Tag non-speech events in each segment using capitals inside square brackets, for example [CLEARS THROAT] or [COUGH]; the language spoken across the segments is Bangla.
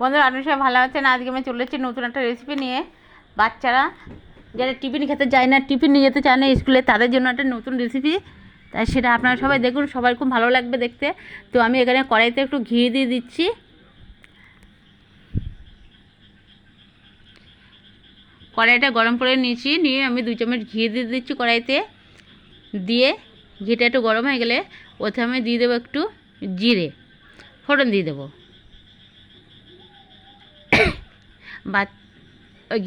বন্ধুরা আপনি সবাই ভালো আছেন আজকে আমি চলে এসেছি নতুন একটা রেসিপি নিয়ে। বাচ্চারা যারা টিফিন খেতে চায় না, টিফিন নিয়ে যেতে চায় না স্কুলে তাদের জন্য একটা নতুন রেসিপি তাই সেটা আপনারা সবাই দেখুন, সবার খুব ভালো লাগবে দেখতে। তো আমি এখানে কড়াইতে একটু ঘি দিয়ে দিচ্ছি। কড়াইটা গরম করে নিয়েছি, নিয়ে আমি দু চামচ ঘি দিয়ে দিচ্ছি কড়াইতে। দিয়ে ঘিটা একটু গরম হয়ে গেলে ওতে আমি দিয়ে দেবো একটু জিরে, ফোড়ন দিয়ে দেবো। বা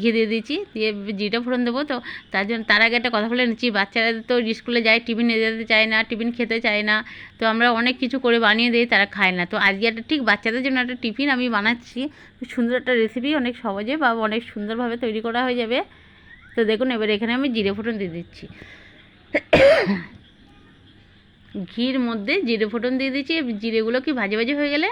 ঘি দিয়ে দিয়েছি, দিয়ে জিটা ফোড়ন দেবো, তো তার জন্য, তার আগে একটা কথা বলে নিচ্ছি, বাচ্চারা তো স্কুলে যায়, টিফিন যেতে চায় না, টিফিন খেতে চায় না, তো আমরা অনেক কিছু করে বানিয়ে দিই, তারা খায় না, তো আজকে একটা ঠিক বাচ্চাদের জন্য একটা টিফিন আমি বানাচ্ছি, সুন্দর একটা রেসিপি অনেক সহজে বা অনেক সুন্দরভাবে তৈরি করা হয়ে যাবে, তো দেখুন, এবার এখানে আমি জিরে ফোড়ন দিয়ে দিচ্ছি। ঘির মধ্যে জিরে ফোড়ন দিয়ে দিচ্ছি, জিরেগুলো কি ভাজে ভাজে হয়ে গেলে?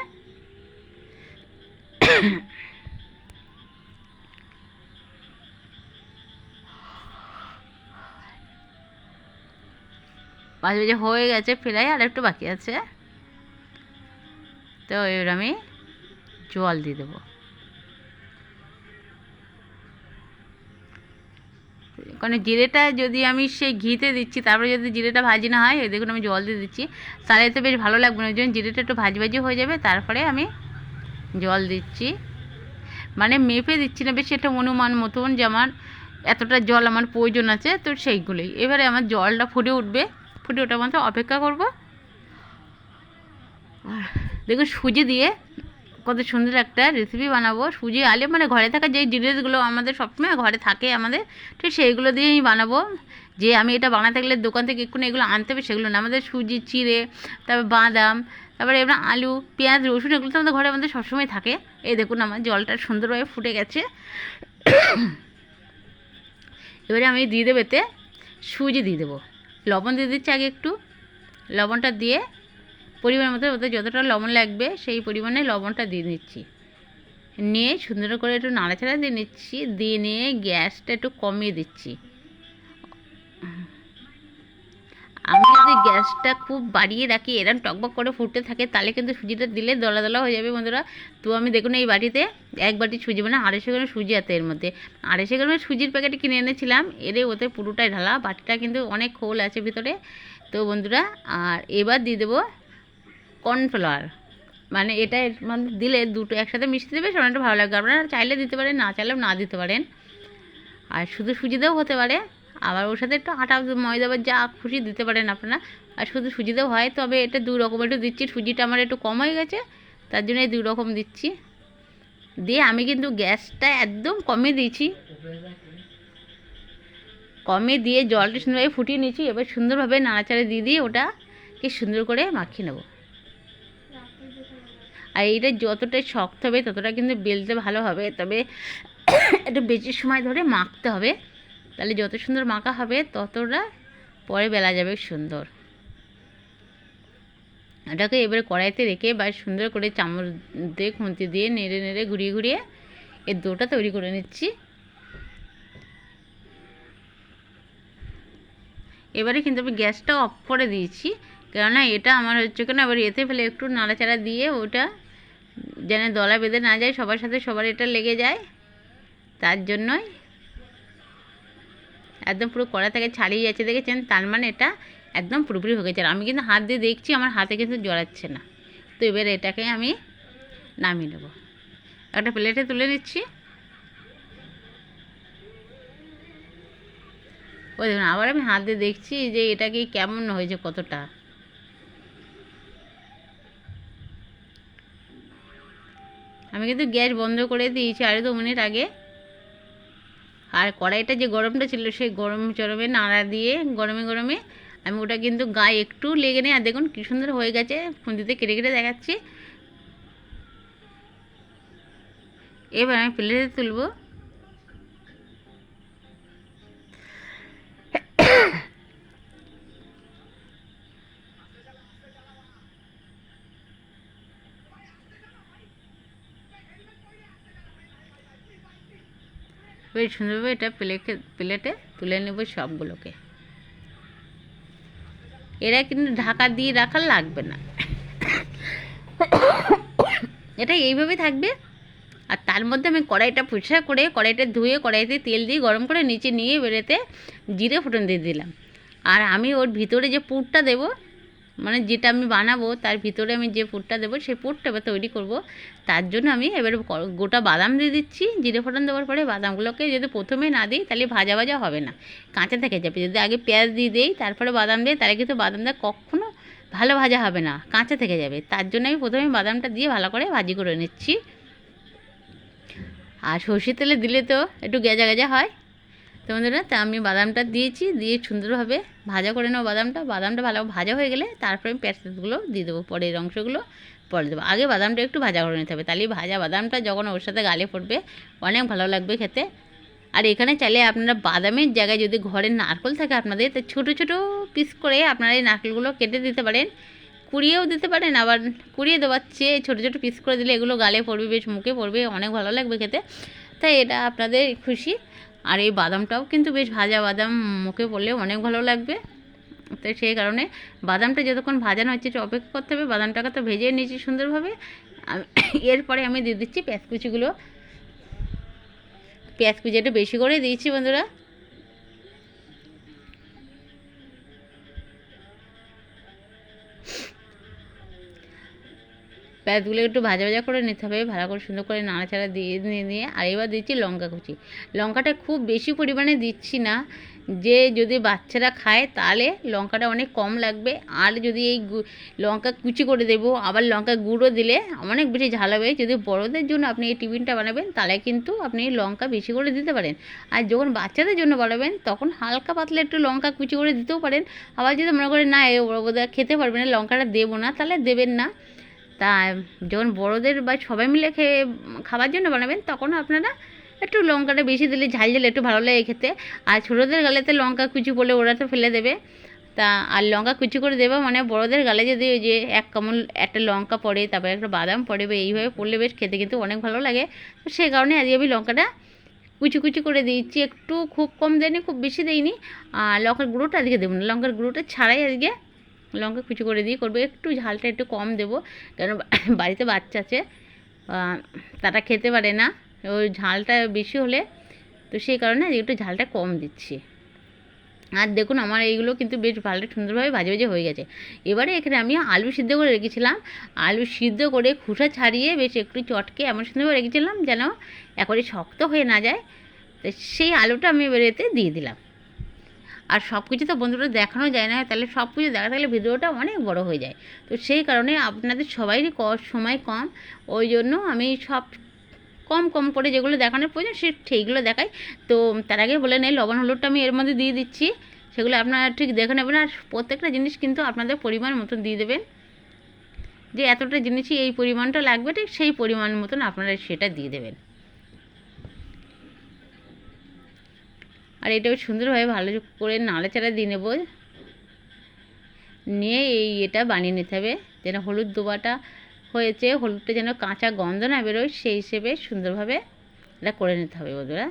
মাঝে মাঝে হয়ে গেছে ফেরাই, আর একটু বাকি আছে। তো এবার আমি জল দিয়ে দেবো। কারণ জিরেটা যদি আমি সেই ঘিতে দিচ্ছি, তারপরে যদি জিরেটা ভাজি না হয়, দেখুন আমি জল দিয়ে দিচ্ছি। তাহলে তো বেশ ভালো লাগবে না, ওই জন্য জিরেটা একটু ভাজি ভাজি হয়ে যাবে, তারপরে আমি জল দিচ্ছি। মানে মেপে দিচ্ছি না, বেশ একটা অনুমান মতন যে আমার এতটা জল আমার প্রয়োজন আছে, তো সেইগুলোই। এবারে আমার জলটা ফুটে উঠবে। ফুটে ওঠার মতো অপেক্ষা করব। দেখুন, সুজি দিয়ে কত সুন্দর একটা রেসিপি বানাবো। সুজি, আলে মানে ঘরে থাকা যেই জিনিসগুলো আমাদের সবসময় ঘরে থাকে আমাদের, ঠিক সেইগুলো দিয়েই বানাবো। যে আমি এটা বানাতে গেলে দোকান থেকে এক্ষুনি এগুলো আনতে হবে সেগুলো না। আমাদের সুজি, চিড়ে, তারপর বাদাম, তারপরে এবার আলু, পেঁয়াজ, রসুন এগুলো তো আমাদের ঘরে আমাদের সবসময় থাকে। এই দেখুন, আমার জলটা সুন্দরভাবে ফুটে গেছে। এবারে আমি দিয়ে দেবো এতে সুজি দিয়ে দেবো। লবণ দিয়ে দিচ্ছি আগে একটু। লবণটা দিয়ে পরিমাণ মতো ওদের যতটা লবণ লাগবে সেই পরিমাণে লবণটা দিয়ে নিচ্ছি নিয়ে সুন্দর করে একটু নাড়াচাড়া দিয়ে নিচ্ছি, দিয়ে নিয়ে গ্যাসটা একটু কমিয়ে দিচ্ছি। আমি যদি গ্যাসটা খুব বাড়িয়ে রাখি, এরম টকবক করে ফুটতে থাকে, তাহলে কিন্তু সুজিটা দিলে দলা দলা হয়ে যাবে বন্ধুরা। তো আমি দেখুন এই বাটিতে এক বাটি সুজি মানে আড়াইশো গ্রাম সুজি আছে এর মধ্যে। আড়াইশো গ্রামের সুজির প্যাকেট কিনে এনেছিলাম, এরে ওতে পুরোটাই ঢালা, বাটিটা কিন্তু অনেক খোল আছে ভিতরে। তো বন্ধুরা, আর এবার দিয়ে দেবো কর্নফ্লাওয়ার। মানে এটা এর মধ্যে দিলে দুটো একসাথে মিশিয়ে দেবে অনেকটা ভালো লাগবে। আপনারা চাইলে দিতে পারেন, না চাইলেও না দিতে পারেন। আর শুধু সুজি দিয়েও হতে পারে। আবার ওর সাথে একটু আটা, ময়দা বা যা খুশি দিতে পারেন আপনারা। আর শুধু সুজি দিয়েও হয়, তবে এটা দু রকম একটু দিচ্ছি, সুজিটা আমার একটু কম হয়ে গেছে, তার জন্য দুই রকম দিচ্ছি। দিয়ে আমি কিন্তু গ্যাসটা একদম কমে দিয়েছি। কমে দিয়ে জলটা সুন্দরভাবে ফুটিয়ে নিয়েছি, এবার সুন্দরভাবে নাড়াচাড়া দিয়ে দিয়ে ওটাকে সুন্দর করে মাখিয়ে নেব। আর এইটা যতটা শক্ত হবে, ততটা কিন্তু বেলতে ভালো হবে, তবে একটু বেশি সময় ধরে মাখতে হবে। তাহলে যত সুন্দর মাখা হবে, ততটা পরে বেলা যাবে সুন্দর। এটাকে এবারে কড়াইতে রেখে বা সুন্দর করে চামচ দিয়ে খুঁতি দিয়ে নেড়ে নেড়ে ঘুরিয়ে ঘুরিয়ে এর দোটা তৈরি করে নিচ্ছি। এবারে কিন্তু আমি গ্যাসটা অফ করে দিয়েছি, কেননা এটা আমার হচ্ছে কেন আবার এতে ফেলে একটু নাড়াচাড়া দিয়ে ওটা যেন দলা বেঁধে না যায়, সবার সাথে সবার এটা লেগে যায়, তার জন্যই একদম পুরো কড়া থেকে ছাড়িয়ে যাচ্ছে, দেখেছেন? তার মানে এটা একদম পুরোপুরি হয়ে গেছে। আর আমি কিন্তু হাত দিয়ে দেখছি, আমার হাতে কিন্তু জড়াচ্ছে না। তো এবার এটাকে আমি নামিয়ে নেব। একটা প্লেটে তুলে নিচ্ছি। ওই দেখুন, আবার আমি হাত দিয়ে দেখছি যে এটা কি কেমন হয়েছে, কতটা। আমি কিন্তু গ্যাস বন্ধ করে দিয়েছি আরও দু মিনিট আগে। আর কড়াইটা যে গরমটা ছিল, সেই গরম চরমে নাড়া দিয়ে গরমে গরমে আমি ওটা কিন্তু গায়ে একটু লেগে নেই। আর দেখুন কী সুন্দর হয়ে গেছে ফুঁদিতে কেটে কেটে দেখাচ্ছি। এবার আমি প্লেটে তুলবো। বেশ সুন্দরভাবে এটা প্লেটে প্লেটে তুলে নেব সবগুলোকে। এরা কিন্তু ঢাকা দিয়ে রাখা লাগবে না। এটা এইভাবে থাকবে, আর তার মধ্যে আমি কড়াইটা পরিষ্কার করে, কড়াইটা ধুয়ে, কড়াইতে তেল দিয়ে গরম করে নিচে নিয়ে বেরোতে জিরে ফোটন দিয়ে দিলাম। আর আমি ওর ভিতরে যে পুরটা দেবো মানে যেটা আমি বানাবো, তার ভিতরে আমি যে পুরটা দেবো, সেই পুরটা এবার তৈরি করব। তার জন্য আমি এবার গোটা বাদাম দিয়ে দিচ্ছি। জিরে ফোড়ন দেওয়ার পরে বাদামগুলোকে যদি প্রথমে না দিই, তাহলে ভাজা ভাজা হবে না। কাঁচা থেকে যাবে। যদি আগে পেঁয়াজ দিয়ে দিই, তারপরে বাদাম দিই তাহলে কিন্তু বাদামটা কখনো ভালো ভাজা হবে না। কাঁচা থেকে যাবে। তার জন্য আমি প্রথমে বাদামটা দিয়ে ভালো করে ভাজি করে নিচ্ছি। আর সর্ষের তেলে দিলে তো একটু গেজা গেজা হয়। তো বন্ধুরা, তা আমি বাদামটা দিয়েছি, দিয়ে সুন্দরভাবে ভাজা করে নেব বাদামটা। বাদামটা ভালো ভাজা হয়ে গেলে তারপরে আমি পেঁয়াজগুলো দিয়ে দেবো, পরের অংশগুলো পরে দেবো। আগে বাদামটা একটু ভাজা করে নিতে হবে তাহলে ভাজা বাদামটা যখন ওর সাথে গালে পড়বে, অনেক ভালো লাগবে খেতে। আর এখানে চাইলে আপনারা বাদামের জায়গায় যদি ঘরে নারকেল থাকে আপনাদের, তো ছোটো ছোটো পিস করে আপনারা এই নারকেলগুলো কেটে দিতে পারেন। কুড়িয়েও দিতে পারেন, আবার কুড়িয়ে দেওয়ার চেয়ে ছোটো ছোটো পিস করে দিলে এগুলো গালে পড়বে, বেশ মুখে পড়বে, অনেক ভালো লাগবে খেতে। তাই এটা আপনাদের খুশি। আর এই বাদামটাও কিন্তু বেশ ভাজা বাদাম, মুখে পড়লে অনেক ভালো লাগবে। তো সেই কারণে বাদামটা যতক্ষণ ভাজানো হচ্ছে, একটু অপেক্ষা করতে হবে। বাদামটাকে তো ভেজে নিয়েছি সুন্দরভাবে। [COUGHS] এরপরে আমি দিয়ে দিচ্ছি পেঁয়াজ কুচিগুলো। পেঁয়াজ কুচি একটু বেশি করে দিয়েছি বন্ধুরা। পেঁয়াজগুলো একটু ভাজা ভাজা করে নিতে হবে, ভালো করে সুন্দর করে নাড়াচাড়া দিয়ে দিয়ে নিয়ে, আর এবার দিচ্ছি লঙ্কা কুচি। লঙ্কাটা খুব বেশি পরিমাণে দিচ্ছি না, যে যদি বাচ্চারা খায় তাহলে লঙ্কাটা অনেক কম লাগবে, আর যদি এই লঙ্কা কুচি করে দেবো, আবার লঙ্কা গুঁড়ো দিলে অনেক বেশি ঝাল হবে। যদি বড়োদের জন্য আপনি এই টিফিনটা বানাবেন, তাহলে কিন্তু আপনি লঙ্কা বেশি করে দিতে পারেন। আর যখন বাচ্চাদের জন্য বানাবেন, তখন হালকা পাতলা একটু লঙ্কা কুচি করে দিতেও পারেন। আবার যদি মনে করেন, না এ বড়োদের খেতে পারবে না, লঙ্কাটা দেবো না, তাহলে দেবেন না। তা যখন বড়োদের বা সবাই মিলে খেয়ে খাবার জন্য বানাবেন তখন আপনারা একটু লঙ্কাটা বেশি দিলে, ঝাল ঝাল একটু ভালো লাগে খেতে। আর ছোটোদের গালেতে লঙ্কা কুচি বলে ওরা তো ফেলে দেবে। তা আর লঙ্কা কুচি করে দেবো মানে বড়োদের গালে যদি ওই যে এক কামড় একটা লঙ্কা পড়ে, তারপরে একটা বাদাম পড়ে বা এইভাবে পড়লে বেশ খেতে কিন্তু অনেক ভালো লাগে। তো সেই কারণে আজকে আমি লঙ্কাটা কুচি কুচি করে দিয়েছি, একটু খুব কম দেয়নি, খুব বেশি দেয়নি আর লঙ্কার গুঁড়োটা আজকে দেবো না, লঙ্কার গুঁড়োটা ছাড়াই আজকে লঙ্কা কুচি করে দিয়ে করব। একটু ঝালটা একটু কম দেবো কারণ [COUGHS] বাড়িতে বাচ্চা আছে তারা খেতে পারে না। ওই ঝালটা বেশি হলে তো সেই কারণে একটু ঝালটা কম দিচ্ছি। আর দেখুন, আমার এইগুলো কিন্তু বেশ ভালো সুন্দরভাবে ভাজে ভাজে হয়ে গেছে। এবারে এখানে আমি আলু সিদ্ধ করে রেখেছিলাম। আলু সিদ্ধ করে খোসা ছাড়িয়ে বেশ একটু চটকে এমন সুন্দরভাবে রেখেছিলাম যেন একবারে শক্ত হয়ে না যায়। তো সেই আলুটা আমি এবারে এতে দিয়ে দিলাম। আর সব কিছু তো বন্ধুরা দেখানো যায় না, তাহলে সব কিছু দেখা থাকলে ভিডিওটা অনেক বড় হয়ে যায়। তো সেই কারণে আপনাদের সবাইরই ক- সময় কম, ওই জন্য আমি সব কম কম করে যেগুলো দেখানোর প্রয়োজন সে সেইগুলো দেখাই। তো তার আগে বলে নেই, লবণ, হলুদটা আমি এর মধ্যে দিয়ে দিচ্ছি। সেগুলো আপনারা ঠিক দেখে নেবেন আর প্রত্যেকটা জিনিস কিন্তু আপনাদের পরিমাণ মতন দিয়ে দেবেন। যে এতটা জিনিসই এই পরিমাণটা লাগবে, ঠিক সেই পরিমাণ মতন আপনারা সেটা দিয়ে দেবেন। আর এটা সুন্দরভাবে ভালো করে নাড়াচাড়া দিয়ে নেব। নিয়ে এই এটা বানিয়ে নিতে হবে, যেন হলুদ দোবাটা হয়েছে, হলুদটা যেন কাঁচা গন্ধ না বেরোয়, সেই হিসেবে সুন্দরভাবে এটা করে নিতে হবে বন্ধুরা।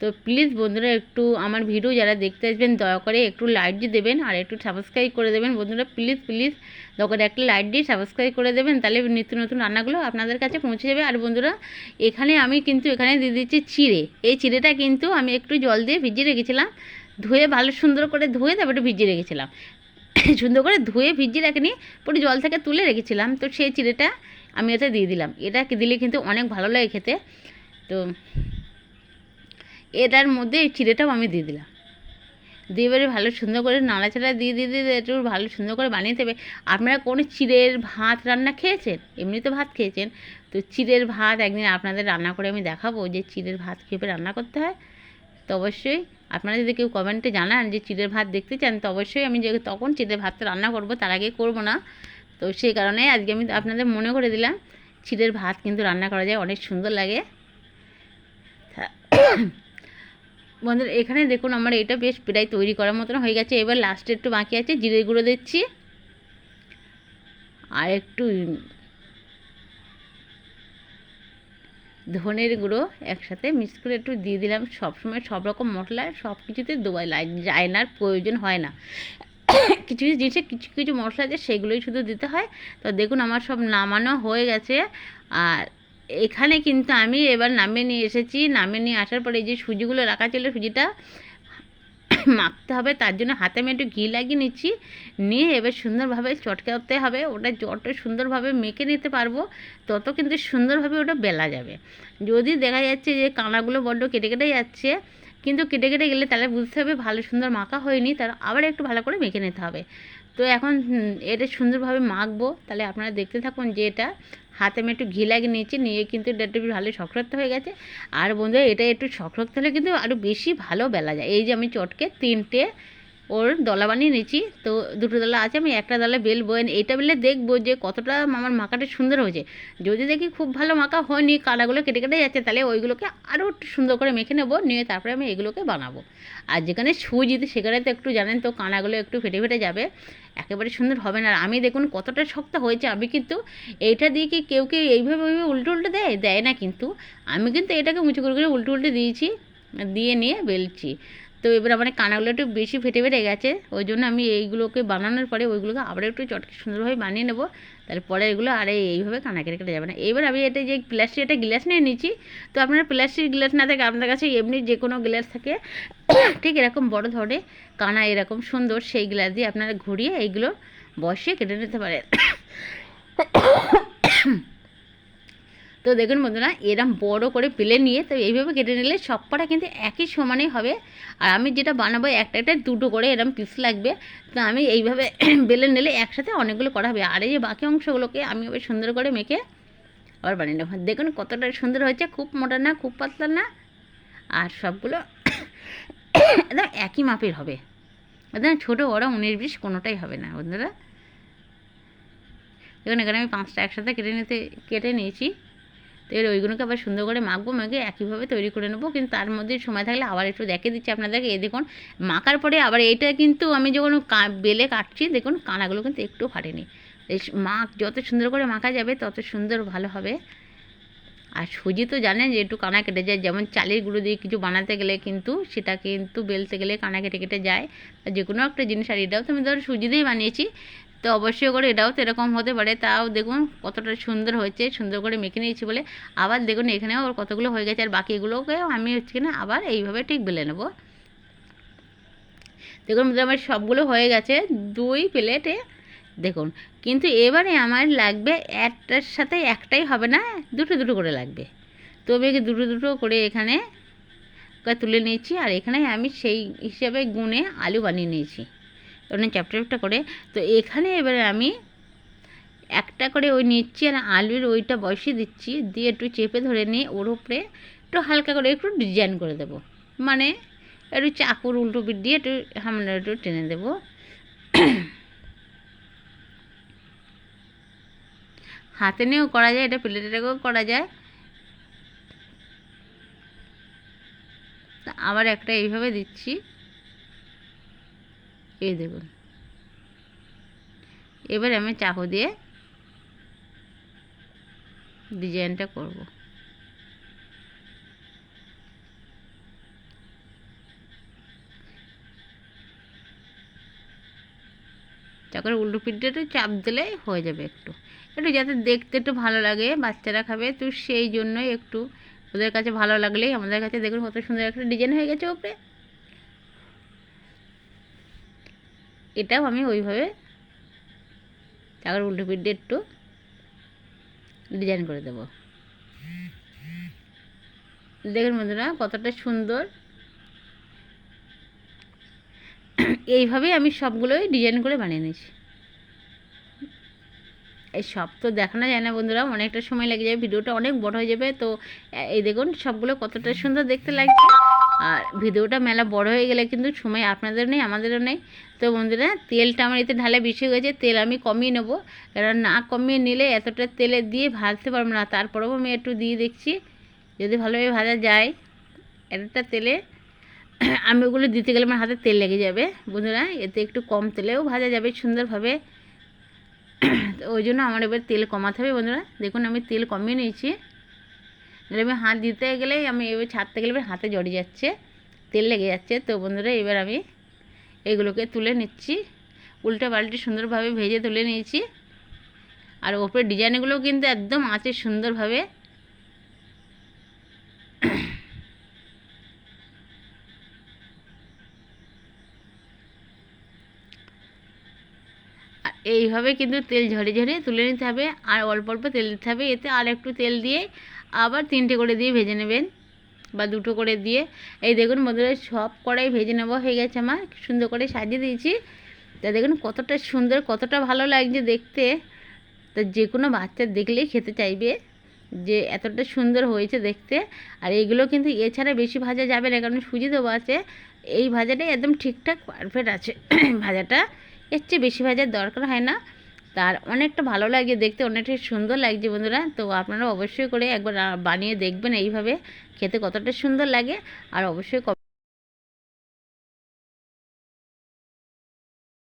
তো প্লিজ বন্ধুরা একটু আমার ভিডিও যারা দেখতে আসবেন, দয়া করে একটু লাইট দিয়ে দেবেন আর একটু সাবস্ক্রাইব করে দেবেন। বন্ধুরা প্লিজ প্লিজ দয়া করে একটা লাইট দিয়ে সাবস্ক্রাইব করে দেবেন, তাহলে নিত্য নতুন রান্নাগুলো আপনাদের কাছে পৌঁছে যাবে। আর বন্ধুরা, এখানে আমি কিন্তু এখানে দিয়ে দিচ্ছি চিড়ে। এই চিড়েটা কিন্তু আমি একটু জল দিয়ে ভিজিয়ে রেখেছিলাম। ধুয়ে ভালো সুন্দর করে ধুয়ে তারপরে ভিজিয়ে রেখেছিলাম। [COUGHS] সুন্দর করে ধুয়ে ভিজিয়ে রাখিনি, পুরো জল থেকে তুলে রেখেছিলাম। তো সেই চিড়েটা আমি এতে দিয়ে দিলাম। এটা দিলে কিন্তু অনেক ভালো লাগে খেতে। তো এটার মধ্যে এই চিড়েটাও আমি দিয়ে দিলাম। দিয়ে এবারে ভালো সুন্দর করে নাড়াচাড়া দিয়ে দিয়ে দিয়ে একটু ভালো সুন্দর করে বানিয়ে দেবে। আপনারা কোনো চিড়ের ভাত রান্না খেয়েছেন? এমনি তো ভাত খেয়েছেন? তো চিড়ের ভাত একদিন আপনাদের রান্না করে আমি দেখাবো যে চিড়ের ভাত খেয়ে রান্না করতে হয়। তো অবশ্যই আপনারা যদি কেউ কমেন্টে জানান যে চিড়ের ভাত দেখতে চান, তো অবশ্যই আমি যে তখন চিড়ের ভাতটা রান্না করব তার আগে করব না। তো সেই কারণে আজকে আমি আপনাদের মনে করে দিলাম, চিড়ের ভাত কিন্তু রান্না করা যায়, অনেক সুন্দর লাগে। বন্ধুরা, এখানে দেখুন আমার এটা বেশ প্রায় তৈরি করার মতন হয়ে গেছে। এবার লাস্টে একটু বাকি আছে জিরে গুঁড়ো দিচ্ছি। আর একটু ধনের গুঁড়ো একসাথে মিক্স করে একটু দিয়ে দিলাম। সবসময় সব রকম মশলা, সব কিছুতে দেওয়া যায় না প্রয়োজন হয় না। [COUGHS] কিছু কিছু জিনিসে কিছু কিছু মশলা আছে, সেগুলোই শুধু দিতে হয়। তো দেখুন, আমার সব নামানো হয়ে গেছে। আর এখানে কিন্তু আমি এবার নামিয়ে নিয়ে এসেছি। নামিয়ে নিয়ে আসার পরে যে সুজিগুলো রাখা ছিল, সুজিটা মাখতে হবে, তার জন্য হাতে আমি একটু ঘি লাগিয়ে নিচ্ছি। নিয়ে এবার সুন্দরভাবে চটকাতে হবে, ওটা যত সুন্দরভাবে মেখে নিতে পারব, তত কিন্তু সুন্দরভাবে ওটা বেলা যাবে। যদি দেখা যাচ্ছে যে কানাগুলো বড্ড কেটে কেটে যাচ্ছে, কিন্তু কেটে কেটে গেলে তাহলে বুঝতে হবে ভালো সুন্দর মাখা হয়নি তার আবার একটু ভালো করে মেখে নিতে হবে। তো এখন এটা সুন্দরভাবে মাখবো, তাহলে আপনারা দেখতে থাকুন যে এটা হাতে আমি একটু ঘি লাগিয়ে নিয়েছি, নিয়ে কিন্তু এটা একটু ভালো শক্ত হয়ে গেছে। আর বন্ধুরা, এটা একটু শক্ত হলে কিন্তু আরও বেশি ভালো বেলা যায়। এই যে আমি চটকে তিনটে ওর দলা বানিয়ে নিয়েছি। তো দুটো দলা আছে, আমি একটা দলা বেলবো। এইটা বেলে দেখব যে কতটা আমার মাখাটা সুন্দর হয়েছে। যদি দেখি খুব ভালো মাখা হয়নি, কালাগুলো কেটে কেটে যাচ্ছে, তাহলে ওইগুলোকে আরও একটু সুন্দর করে মেখে নেব, নিয়ে তারপরে আমি এগুলোকে বানাবো। আর যেখানে সুজিতে সেখানে তো একটু জানেন তো কানাগুলো একটু ফেটে ফেটে যাবে। একেবারে সুন্দর হবে না। আর আমি দেখুন কতটা শক্ত হয়েছে, আমি কিন্তু এইটা দিয়ে কি কেউ কি এইভাবে ওইভাবে উল্টো উল্টে দেয়? দেয় না কিন্তু। আমি কিন্তু এটাকে উঁচু করে করে উল্টো উল্টে দিয়েছি, দিয়ে নিয়ে বেলছি। তো এবার আমার কানাগুলো একটু বেশি ফেটে ফেটে গেছে, ওই জন্য আমি এইগুলোকে বানানোর পরে ওইগুলোকে আবার একটু চটকে সুন্দরভাবে বানিয়ে নেব। তারপরে এগুলো আর এইভাবে কানা কেটে কেটে যাবে না। এবার আমি এটা যে প্লাস্টিক, একটা গ্লাস নিয়ে নিচ্ছি। তো আপনার প্লাস্টিক গ্লাস না থাকে আপনার কাছে এমনি যে কোনো গ্লাস থাকে, ঠিক এরকম বড় ধরনের কানা এরকম সুন্দর, সেই গ্লাস দিয়ে আপনারা ঘুরিয়ে এইগুলো বসিয়ে কেটে নিতে পারেন। তো দেখুন বন্ধুরা, এরম বড় করে পেলে নিয়ে তো এইভাবে কেটে নিলে সব কটা কিন্তু একই সমানেই হবে। আর আমি যেটা বানাবো, একটা একটা দুটো করে এরম পিস লাগবে। তো আমি এইভাবে [CLEARS THROAT] বেলে নিলে একসাথে অনেকগুলো করা হবে। আর এই যে বাকি অংশগুলোকে আমি আবার সুন্দর করে মেখে আবার বানিয়ে নেব। দেখুন কতটা সুন্দর হয়েছে, খুব মোটা না, খুব পাতলা না। আর সবগুলো [CLEARS THROAT] একদম একই মাপের হবে। একদম ছোটো, বড়ো, উনিশ, বিশ, কোনোটাই হবে না বন্ধুরা। দেখুন এখানে আমি পাঁচটা একসাথে কেটে নিতে, কেটে নিয়েছি। তো এবার ওইগুলোকে আবার সুন্দর করে মাখবো, মেখে একইভাবে তৈরি করে নেব। কিন্তু তার মধ্যে সময় থাকলে আবার একটু দেখে দিচ্ছি আপনাদেরকে। এই দেখুন, মাখার পরে আবার এইটা কিন্তু আমি যখন বেলে কাটছি, দেখুন কানাগুলো কিন্তু একটু ফাটেনি। এই মাখ যত সুন্দর করে মাখা যাবে, তত সুন্দর ভালো হবে। আর সুজি তো জানেন যে একটু কানা কেটে যায়। যেমন চালের গুঁড়ো দিয়ে কিছু বানাতে গেলে কিন্তু সেটা কিন্তু বেলতে গেলে কানা কেটে কেটে যায়। যে কোনো একটা জিনিস আর এটাও তো আমি ধরো সুজি দিয়েই বানিয়েছি। তো অবশ্যই করে এটাও তো এরকম হতে পারে। তাও দেখুন কতটা সুন্দর হয়েছে, সুন্দর করে মেখে নিয়েছি বলে। আবার দেখুন এখানেও ওর কতগুলো হয়ে গেছে। আর বাকিগুলোকেও আমি হচ্ছে কিনা আবার এইভাবে ঠিক বেলে নেব। দেখুন আমার সবগুলো হয়ে গেছে দুই প্লেটে। দেখুন, কিন্তু এবারে আমার লাগবে একটার সাথে একটাই হবে না, দুটো দুটো করে লাগবে। তো আমি দুটো দুটো করে এখানে তুলে নিয়েছি। আর এখানে আমি সেই হিসাবে গুনে আলু বানিয়ে নিয়েছি। ওখানে চ্যাপটা চ্যাপটা করে, তো এখানে এবারে আমি একটা করে ওই নিচ্ছি আর আলুর ওইটা বসিয়ে দিচ্ছি, দিয়ে একটু চেপে ধরে নিয়ে ওর উপরে একটু হালকা করে একটু ডিজাইন করে দেবো। মানে একটু চাকুর উল্টো পিঠ দিয়ে একটু সামনে একটু টেনে দেবো। হাতে নিয়েও করা যায়, এটা প্লেটেও করা যায়। তা আবার একটা এইভাবে দিচ্ছি। এই দেখুন। এবার আমি চাকু দিয়ে ডিজাইনটা করব। চাকুর উল্টো পিঠটা একটু চাপ দিলেই হয়ে যাবে একটু। একটু যাতে দেখতে একটু ভালো লাগে, বাচ্চারা খাবে, তো সেই জন্যই একটু ওদের কাছে ভালো লাগলেই আমাদের কাছে দেখুন কত সুন্দর একটা ডিজাইন হয়ে গেছে ওপরে এটাও আমি ওইভাবে চাকার উল্টো পিঠ একটু ডিজাইন করে দেবো। দেখুন বন্ধুরা, কতটা সুন্দর। এইভাবেই আমি সবগুলোই ডিজাইন করে বানিয়ে নিয়েছি। এই সব তো দেখানো যায় না বন্ধুরা, অনেকটা সময় লেগে যাবে, ভিডিওটা অনেক বড় হয়ে যাবে। তো এই দেখুন, সবগুলো কতটা সুন্দর দেখতে লাগছে। আর ভিডিওটা মেলা বড় হয়ে গেলে কিন্তু সময় আপনাদের নেই, আমাদেরও নেই। তো বন্ধুরা, তেলটা আমার এতে ঢালে বেশি হয়ে গেছে, তেল আমি কমিয়ে নেব। কারণ না কমিয়ে নিলে এতটা তেলে দিয়ে ভাজতে পারব না, তারপরেও আমি একটু দিয়ে দেখছি, যদি ভালোভাবে ভাজা যায় এতটা তেলে, আমি ওগুলো দিতে গেলে আমার হাতে তেল লেগে যাবে। বন্ধুরা, এতে একটু কম তেলেও ভাজা যাবে সুন্দরভাবে। ওই জন্য আমার এবার তেল কমাতে হবে বন্ধুরা। দেখুন, আমি তেল কমিয়ে নিয়েছি। এবার আমি হাত দিতে গেলেই আমি এবার ছাড়তে গেলে হাতে জড়ে যাচ্ছে, তেল লেগে যাচ্ছে। তো বন্ধুরা, এবার আমি এগুলোকে তুলে নিচ্ছি। উল্টে পাল্টে সুন্দরভাবে ভেজে তুলে নিয়েছি। আর ওপরের ডিজাইনগুলো কিন্তু একদম আছে সুন্দরভাবে। এইভাবে কিন্তু তেল ঝরে ঝরে তুলে নিতে হবে। আর অল্প অল্প তেল দিতে হবে। এতে আর একটু তেল দিয়ে আবার তিনটে করে দিয়ে ভেজে নেবেন বা দুটো করে দিয়ে। এই দেখুন বন্ধুরা সব কড়াই ভেজে নেওয়া হয়ে গেছে আমার। সুন্দর করে সাজিয়ে দিয়েছি। তা দেখুন কতটা সুন্দর, কতটা ভালো লাগছে দেখতে। তা যে কোনো বাচ্চা দেখলেই খেতে চাইবে যে এতটা সুন্দর হয়েছে দেখতে। আর এইগুলো কিন্তু এছাড়া বেশি ভাজা যাবে না, কারণ সুজি দেওয়া আছে। এই ভাজাটাই একদম ঠিকঠাক পারফেক্ট আছে। [CLEARS THROAT] ভাজাটা। এর চেয়ে বেশি ভাজার দরকার হয় না। তার অনেকটা ভালো লাগে দেখতে অনেকটা সুন্দর লাগছে বন্ধুরা। তো আপনারা অবশ্যই করে একবার বানিয়ে দেখবেন এইভাবে। খেতে কতটা সুন্দর লাগে। আর অবশ্যই